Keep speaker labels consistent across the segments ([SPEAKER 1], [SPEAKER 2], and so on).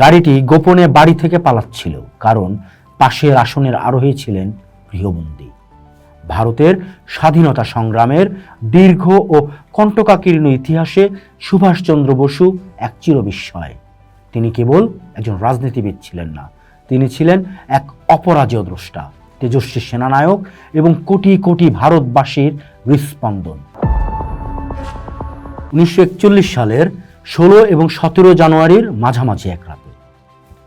[SPEAKER 1] গাড়িটি গোপনে বাড়ি থেকে পালাচ্ছিল, কারণ পাশের আসনের আরোহী ছিলেন গৃহবন্দী। ভারতের স্বাধীনতা সংগ্রামের দীর্ঘ ও কণ্টকাকীর্ণ ইতিহাসে সুভাষচন্দ্র বসু এক চিরবিস্ময়। তিনি কেবল একজন রাজনীতিবিদ ছিলেন না, তিনি ছিলেন এক অপরাজেয় দ্রষ্টা, তেজস্বী সেনানায়ক এবং কোটি কোটি ভারতবাসীর হৃস্পন্দন। উনিশশো একচল্লিশ সালের ষোলো এবং সতেরো জানুয়ারির মাঝামাঝি এক রাতে।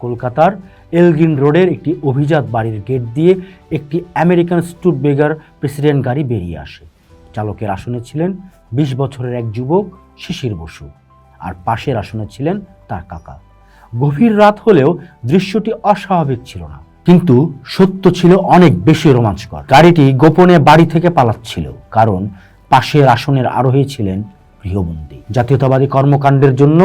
[SPEAKER 1] কলকাতার এলগিন রোডের একটি অভিজাত বাড়ির গেট দিয়ে একটি আমেরিকান স্টুডবেগার প্রেসিডেন্ট গাড়ি বেরিয়ে আসে। চালকের আসনে ছিলেন বিশ বছরের এক যুবক শিশির বসু আর পাশের আসনে ছিলেন তার কাকা। গভীর রাত হলেও দৃশ্যটি অস্বাভাবিক ছিল না, কিন্তু সত্য ছিল অনেক বেশি রোমাঞ্চকর। গাড়িটি গোপনে বাড়ি থেকে পালাচ্ছিল, কারণ পাশের আসনের আরোহী ছিলেন গৃহবন্দী। জাতীয়তাবাদী কর্মকাণ্ডের জন্য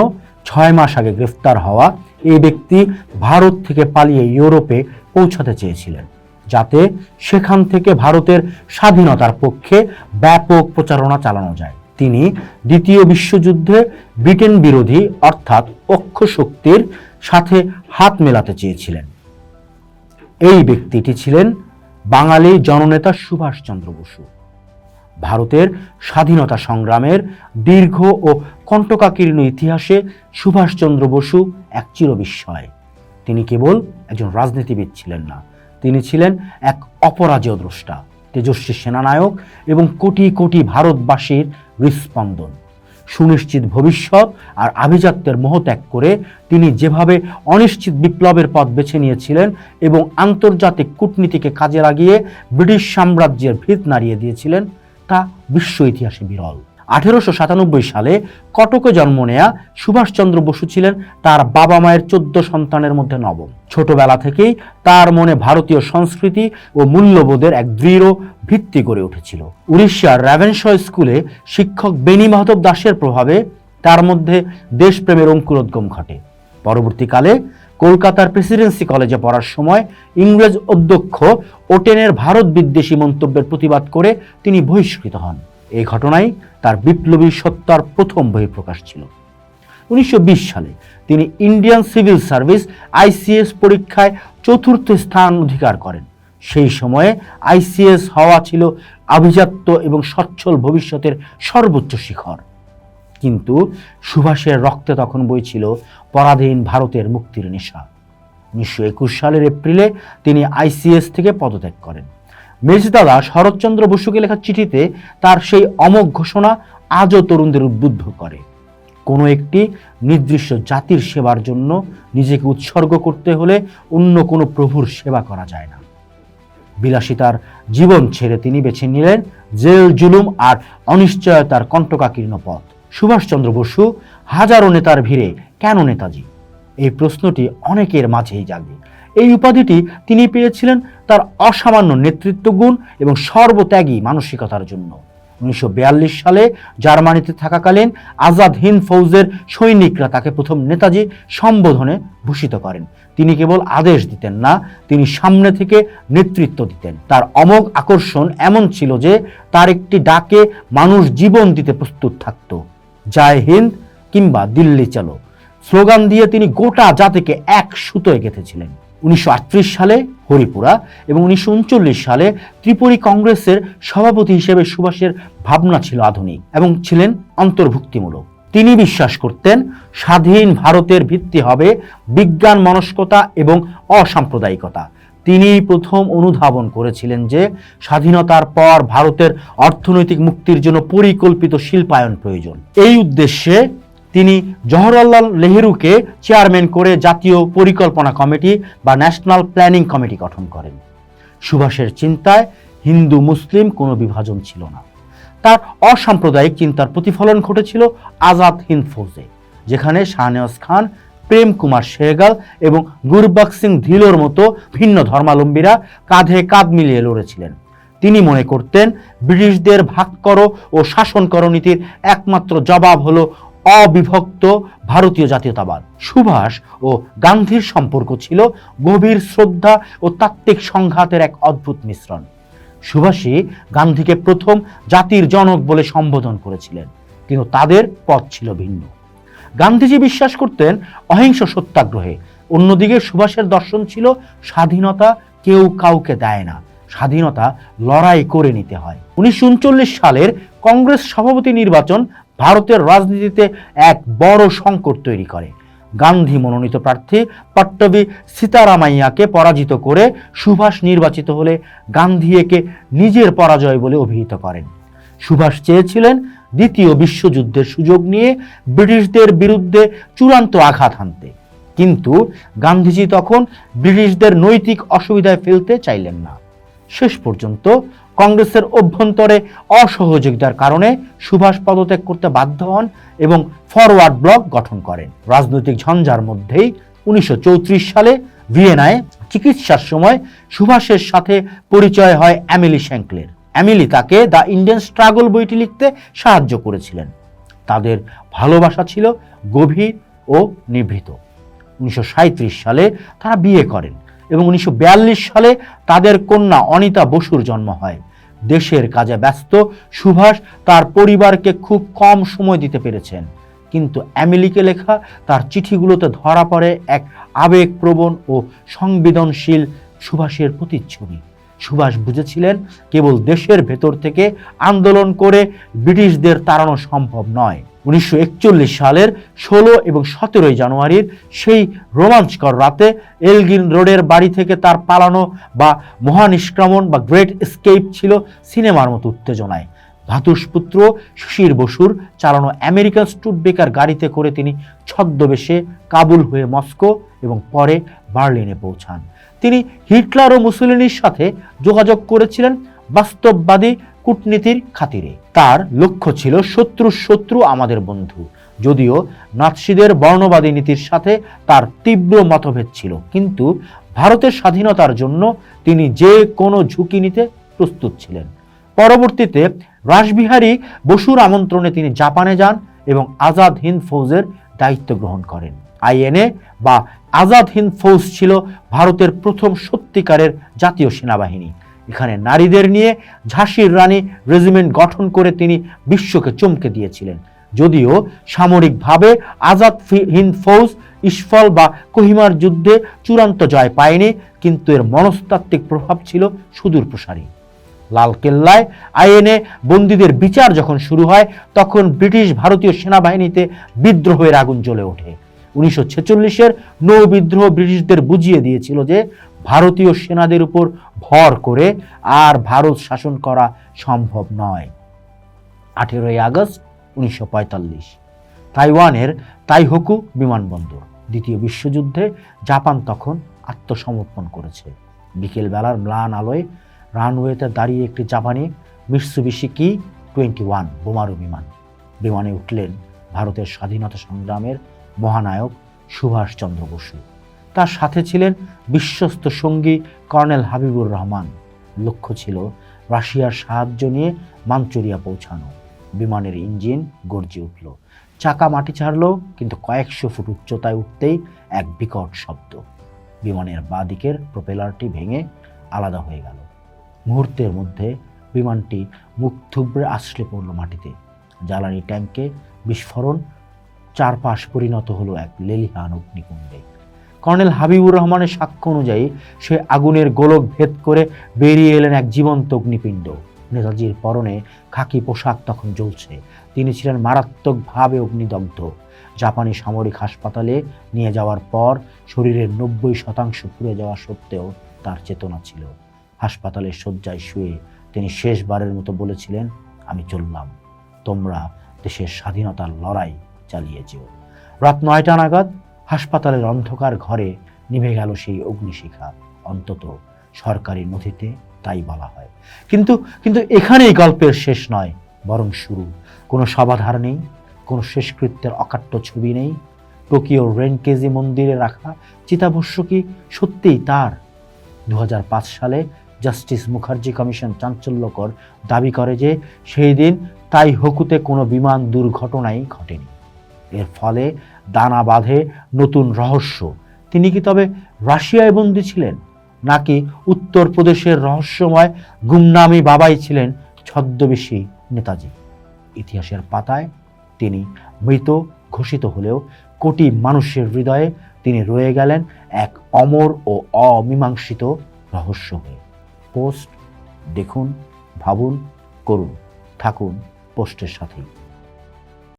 [SPEAKER 1] ছয় মাস আগে গ্রেফতার হওয়া এই ব্যক্তি ভারত থেকে পালিয়ে ইউরোপে পৌঁছাতে চেয়েছিলেন, যাতে সেখান থেকে ভারতের স্বাধীনতার পক্ষে ব্যাপক প্রচারণা চালানো যায়। তিনি দ্বিতীয় বিশ্বযুদ্ধে ব্রিটেন বিরোধী, অর্থাৎ অক্ষ শক্তির সাথে হাত মেলাতে চেয়েছিলেন। এই ব্যক্তিটি ছিলেন বাঙালি জননেতা সুভাষচন্দ্র বসু। ভারতের স্বাধীনতা সংগ্রামের দীর্ঘ ও কণ্টকাকীর্ণ ইতিহাসে সুভাষচন্দ্র বসু এক চিরবিস্ময়। তিনি কেবল একজন রাজনীতিবিদ ছিলেন না, তিনি ছিলেন এক অপরাজেয় দ্রষ্টা, তেজস্বী সেনানায়ক এবং কোটি কোটি ভারতবাসীর হৃস্পন্দন সুনিশ্চিত ভবিষ্যৎ আর আভিজাত্যের মোহ ত্যাগ করে তিনি যেভাবে অনিশ্চিত বিপ্লবের পথ বেছে নিয়েছিলেন এবং আন্তর্জাতিক কূটনীতিকে কাজে লাগিয়ে ব্রিটিশ সাম্রাজ্যের ভিত নাড়িয়ে দিয়েছিলেন তা বিশ্ব ইতিহাসে বিরল। আঠেরোশো সাতানব্বই সালে কটকে জন্ম নেয়া সুভাষচন্দ্র বসু ছিলেন তার বাবা মায়ের চোদ্দ সন্তানের মধ্যে নবম। ছোটবেলা থেকেই তার মনে ভারতীয় সংস্কৃতি ও মূল্যবোধের এক দৃঢ় ভিত্তি গড়ে উঠেছিল। উড়িষ্যার র্যাভেনশ স্কুলে শিক্ষক বেনি মাধব দাসের প্রভাবে তার মধ্যে দেশপ্রেমের অঙ্কুরোদ্গম ঘটে। পরবর্তীকালে কলকাতার প্রেসিডেন্সি কলেজে পড়ার সময় ইংরেজ অধ্যক্ষ ওটেনের ভারত বিদ্বেষী মন্তব্যের প্রতিবাদ করে তিনি বহিষ্কৃত হন। এই ঘটনাই তার বিপ্লবী সত্তার প্রথম বহিঃপ্রকাশ ছিল। উনিশশো বিশ সালে তিনি ইন্ডিয়ান সিভিল সার্ভিস আইসিএস পরীক্ষায় চতুর্থ স্থান অধিকার করেন। সেই সময়ে আইসিএস হওয়া ছিল আভিজাত্য এবং সচ্ছল ভবিষ্যতের সর্বোচ্চ শিখর। কিন্তু সুভাষের রক্তে তখন বইছিল পরাধীন ভারতের মুক্তির নেশা। উনিশশো একুশ সালের এপ্রিলে তিনি আইসিএস থেকে পদত্যাগ করেন। মেজদাদা শরৎচন্দ্র বসুকে লেখা চিঠিতে তার সেই অমোঘ ঘোষণা আজও তরুণদের উদ্বুদ্ধ করে। কোনো একটি নির্দিষ্ট জাতির সেবার জন্য নিজেকে উৎসর্গ করতে হলে অন্য কোনো প্রভুর সেবা করা যায় না। বিলাসিতার জীবন ছেড়ে তিনি বেছে নিলেন জেল, জুলুম আর অনিশ্চয়তার কণ্টকাকীর্ণ পথ। সুভাষচন্দ্র বসু হাজারো নেতার ভিড়ে কেন নেতাজি? এই প্রশ্নটি অনেকের মাঝেই জাগে। এই উপাধিটি তিনি পেয়েছিলেন তার অসামান্য নেতৃত্ব গুণ এবং সর্বত্যাগী মানসিকতার জন্য। উনিশশো বিয়াল্লিশ সালে জার্মানিতে থাকাকালীন আজাদ হিন্দ ফৌজের সৈনিকরা তাকে প্রথম নেতাজি সম্বোধনে ভূষিত করেন। তিনি কেবল আদেশ দিতেন না, তিনি সামনে থেকে নেতৃত্ব দিতেন। তার অমোঘ আকর্ষণ এমন ছিল যে তার একটি ডাকে মানুষ জীবন দিতে প্রস্তুত থাকত। জয় হিন্দ কিংবা দিল্লি চলো। স্লোগান দিয়ে তিনি গোটা জাতিকে এক সুতোয় গেঁথেছিলেন উনিশশো সালে হরিপুরা এবং উনিশশো উনচল্লিশ সালে ত্রিপুরী কংগ্রেসের সভাপতি হিসেবে সুভাষের ভাবনা ছিল আধুনিক এবং ছিলেন অন্তর্ভুক্তিমূলক। তিনি বিশ্বাস করতেন, স্বাধীন ভারতের ভিত্তি হবে বিজ্ঞান মনস্কতা এবং অসাম্প্রদায়িকতা। তিনি প্রথম অনুধাবন করেছিলেন যে স্বাধীনতার পর ভারতের অর্থনৈতিক মুক্তির জন্য পরিকল্পিত শিল্পায়ন প্রয়োজন। এই উদ্দেশ্যে তিনি জওহরলাল নেহেরুকে চেয়ারম্যান করে জাতীয় পরিকল্পনা কমিটি বা ন্যাশনাল প্ল্যানিং কমিটি গঠন করেন। সুভাষের চিন্তায় হিন্দু মুসলিম কোনো বিভাজন ছিল না। তার অসাম্প্রদায়িক চিন্তার প্রতিফলন ঘটেছিল আজাদ হিন্দ ফৌজে, যেখানে শাহনেওয়াজ খান প্রেম কুমার শেহগাল এবং গুরবক সিং ধিলোর মতো ভিন্ন ধর্মাবলম্বীরা কাঁধে কাঁধ মিলিয়ে লড়েছিলেন। তিনি মনে করতেন, ব্রিটিশদের ভাগ করো ও শাসন করো নীতির একমাত্র জবাব হলো অবিভক্ত ভারতীয় জাতীয়তাবাদ। সুভাষ ও গান্ধীর সম্পর্ক ছিল গভীর শ্রদ্ধা ও তাত্ত্বিক সংঘাতের এক অদ্ভুত মিশ্রণ। সুভাষী গান্ধীকে প্রথম জাতির জনক বলে সম্বোধন করেছিলেন, কিন্তু তাদের পথ ছিল ভিন্ন। গান্ধীজি বিশ্বাস করতেন অহিংস সত্যাগ্রহে। অন্যদিকে সুভাষের দর্শন ছিল স্বাধীনতা কেউ কাউকে দেয় না। স্বাধীনতা লড়াই করে নিতে হয়। উনিশশো উনচল্লিশ সালের কংগ্রেস সভাপতি নির্বাচন ভারতের রাজনীতিতে এক বড় সংকট তৈরি করে। গান্ধী মনোনীত প্রার্থী পট্টবী সীতারামাইয়াকে পরাজিত করে সুভাষ নির্বাচিত হলে গান্ধী একে নিজের পরাজয় বলে অভিহিত করেন। সুভাষ চেয়েছিলেন দ্বিতীয় বিশ্বযুদ্ধের সুযোগ নিয়ে ব্রিটিশদের বিরুদ্ধে চূড়ান্ত আঘাত হানতে। কিন্তু গান্ধীজি তখন ব্রিটিশদের নৈতিক অসুবিধায় ফেলতে চাইলেন না। শেষ পর্যন্ত কংগ্রেসের অভ্যন্তরে অসহযোগিতার কারণে সুভাষ পদত্যাগ করতে বাধ্য হন এবং ফরওয়ার্ড ব্লক গঠন করেন। রাজনৈতিক ঝঞ্ঝার মধ্যেই উনিশশো চৌত্রিশ সালে ভিয়েনায় চিকিৎসার সময় সুভাষের সাথে পরিচয় হয় অ্যামিলি শ্যাঙ্কলের। অ্যামিলি তাকে দ্য ইন্ডিয়ান স্ট্রাগল বইটি লিখতে সাহায্য করেছিলেন। তাদের ভালোবাসা ছিল গভীর ও নিভৃত। উনিশশো সাঁইত্রিশ সালে তারা বিয়ে করেন এবং উনিশশো বিয়াল্লিশ সালে তাদের কন্যা অনিতা বসুর জন্ম হয়। দেশের কাজে ব্যস্ত, সুভাষ তার পরিবারকে খুব কম সময় দিতে পেরেছেন। কিন্তু অ্যামিলিকে লেখা তার চিঠিগুলোতে ধরা পড়ে এক আবেগপ্রবণ ও সংবেদনশীল সুভাষের প্রতিচ্ছবি। সুভাষ বুঝেছিলেন, কেবল দেশের ভেতর থেকে আন্দোলন করে ব্রিটিশদের তাড়ানো সম্ভব নয়। উনিশশো সালের ষোলো এবং সতেরোই জানুয়ারির সেই রোমাঞ্চকর রাতে এলগিন রোডের বাড়ি থেকে তার পালানো বা মহানিষ্ক্রমণ বা গ্রেট স্কেপ ছিল সিনেমার মতো উত্তেজনায়। ধাতুষপুত্র সুশীর বসুর চালানো আমেরিকান স্টুডবেকার গাড়িতে করে তিনি ছদ্মবেশে কাবুল হয়ে মস্কো এবং পরে বার্লিনে পৌঁছান। তিনি হিটলার ও মুসলিনির সাথে যোগাযোগ করেছিলেন বাস্তববাদী কূটনীতির খাতিরে। তার লক্ষ্য ছিল শত্রু শত্রু আমাদের বন্ধু। যদিও নাৎসিদের বর্ণবাদী নীতির সাথে তার তীব্র মতভেদ ছিল, কিন্তু ভারতের স্বাধীনতার জন্য তিনি যে কোনো ঝুঁকি নিতে প্রস্তুত ছিলেন। পরবর্তীতে রাসবিহারী বসুর আমন্ত্রণে তিনি জাপানে যান এবং আজাদ হিন্দ ফৌজের দায়িত্ব গ্রহণ করেন। আইএনএ বা আজাদ হিন্দ ফৌজ ছিল ভারতের প্রথম সত্যিকারের জাতীয় সেনাবাহিনী। এখানে নারীদের নিয়ে ঝাঁসির রানী রেজিমেন্ট গঠন করে তিনি বিশ্বকে চমকে দিয়েছিলেন। যদিও সামরিকভাবে আজাদ হিন্দ ফৌজ ইস্ফল বা কোহিমার যুদ্ধে চূড়ান্ত জয় পায়নি, কিন্তু এর মনস্তাত্ত্বিক প্রভাব ছিল সুদূর প্রসারী। লালকেল্লায় আইএনএ বন্দীদের বিচার যখন শুরু হয়, তখন ব্রিটিশ ভারতীয় সেনাবাহিনীতে বিদ্রোহের আগুন জ্বলে ওঠে। উনিশশো ছেচল্লিশের নৌ বিদ্রোহ ব্রিটিশদের বুঝিয়ে দিয়েছিল যে ভারতীয় সেনাদের উপর ভর করে আর ভারত শাসন করা সম্ভব নয়। আঠেরোই আগস্ট উনিশশো পঁয়তাল্লিশ, তাইওয়ানের তাইহোকু বিমানবন্দর, দ্বিতীয় বিশ্বযুদ্ধে জাপান তখন আত্মসমর্পণ করেছে। বিকেলবেলার ম্লান আলোয় রানওয়েতে দাঁড়িয়ে একটি জাপানি মিৎসুবিশি কি টোয়েন্টি ওয়ান বোমারু বিমান, বিমানে উঠলেন ভারতের স্বাধীনতা সংগ্রামের মহানায়ক সুভাষচন্দ্র বসু। তার সাথে ছিলেন বিশ্বস্ত সঙ্গী কর্নেল হাবিবুর রহমান। লক্ষ্য ছিল রাশিয়ার সাহায্য নিয়ে মাঞ্চুরিয়া পৌঁছানো। বিমানের ইঞ্জিন গর্জে উঠল। চাকা মাটি ছাড়লো, কিন্তু কয়েকশো ফুট উচ্চতায় উঠতেই এক বিকট শব্দ। বিমানের বাঁ দিকের প্রোপেলারটি ভেঙে আলাদা হয়ে গেল। মুহূর্তের মধ্যে বিমানটি মুখ থুবড়ে আছড়ে পড়ল মাটিতে। জ্বালানি ট্যাঙ্কে বিস্ফোরণ চারপাশ পরিণত হলো এক লেলিহান অগ্নিকুণ্ডে। কর্নেল হাবিবুর রহমানের সাক্ষ্য অনুযায়ী সে আগুনের গোলক ভেদ করে বেরিয়ে এলেন এক জীবন্ত অগ্নিপিণ্ড। নেতাজির পরনে খাকি পোশাক তখন জ্বলছে। তিনি ছিলেন মারাত্মকভাবে অগ্নিদগ্ধ। জাপানি সামরিক হাসপাতালে নিয়ে যাওয়ার পর শরীরের নব্বই শতাংশ পুড়ে যাওয়া সত্ত্বেও তার চেতনা ছিল। হাসপাতালের শয্যায় শুয়ে তিনি শেষবারের মতো বলেছিলেন, আমি চললাম। তোমরা দেশের স্বাধীনতার লড়াই চালিয়ে যেও। রাত নয়টা নাগাদ হাসপাতালের অন্ধকার ঘরে নিভে গেল সেই অগ্নিশিখা। অন্তত সরকারি নথিতে তাই বলা হয়। কিন্তু কিন্তু এখানেই গল্পের শেষ নয়, বরং শুরু। কোনো সমাধার নেই, কোনো শেষকৃত্যের অকাট্য ছবি নেই। টোকিওর রেনকেজি মন্দিরে রাখা চিতাভস্য কি সত্যিই তার? দু হাজার পাঁচ সালে জাস্টিস মুখার্জি কমিশন চাঞ্চল্যকর দাবি করে যে, সেই দিন তাই হকুতে কোনো বিমান দুর্ঘটনাই ঘটেনি। এর ফলে দানা বাঁধে নতুন রহস্য। তিনি কি তবে রাশিয়ায় বন্দী ছিলেন, নাকি উত্তরপ্রদেশের রহস্যময় গুমনামি বাবাই ছিলেন ছদ্মবেশী নেতাজি? ইতিহাসের পাতায় তিনি মৃত, ঘোষিত হলেও কোটি মানুষের হৃদয়ে তিনি রয়ে গেলেন এক অমর ও অমীমাংসিত রহস্য হয়ে। পোস্ট দেখুন, ভাবুন, করুন, থাকুন পোস্টের সাথেই।